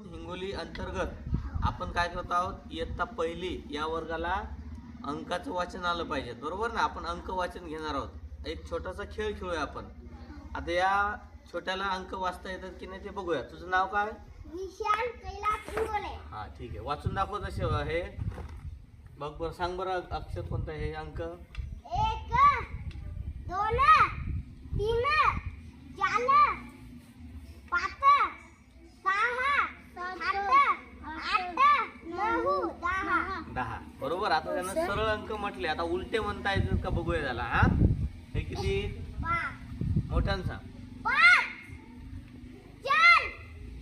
आहोत हिंगोली अंतर्गत आपण काय करत आहोत? इयत्ता पहिली या वर्गाला अंकाचं वाचन आलं पाहिजे. बरोबर ना? आपण अंक वाचन घेणार आहोत. एक छोटासा खेळ खेळूया आपण. आता या छोट्याला अंक वाचता येतात की नाही ते बघूया. तुझं नाव काय? हा ठीक आहे. वाचून दाखव तसे हे. बघ बरं सांग बरं अक्षर कोणतं हे अंक? एक दोन तीन चार पाच सहा सात आठ नऊ दहा. बरोबर? आता त्यानं सरळ अंक म्हटले. आता उलटे म्हणता येतील का बघूया त्याला हा? हे किती? मोठ्यानं सांग चार.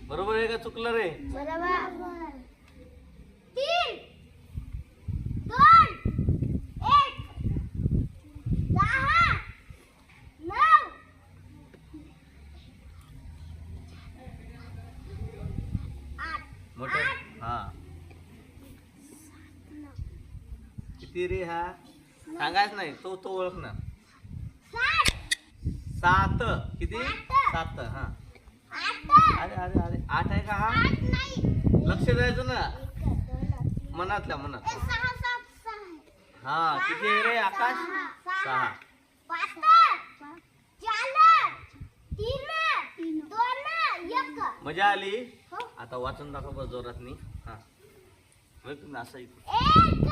बरोबर आहे का? चुकलं रे बरोबर तीन दोन एक दहा नऊ आठ मोठं हा किती रे हा? सांगायच नाही तो तो ओळखणार. सात. सात किती? सात. हा. अरे अरे अरे आठ आहे का हा? लक्ष द्यायचं ना. मनातल्या मनात. हा किती आहे रे आकाश? सहा. मजा आली? आता वाचून दाखव जोरात मी. हा. तुम्ही असं एक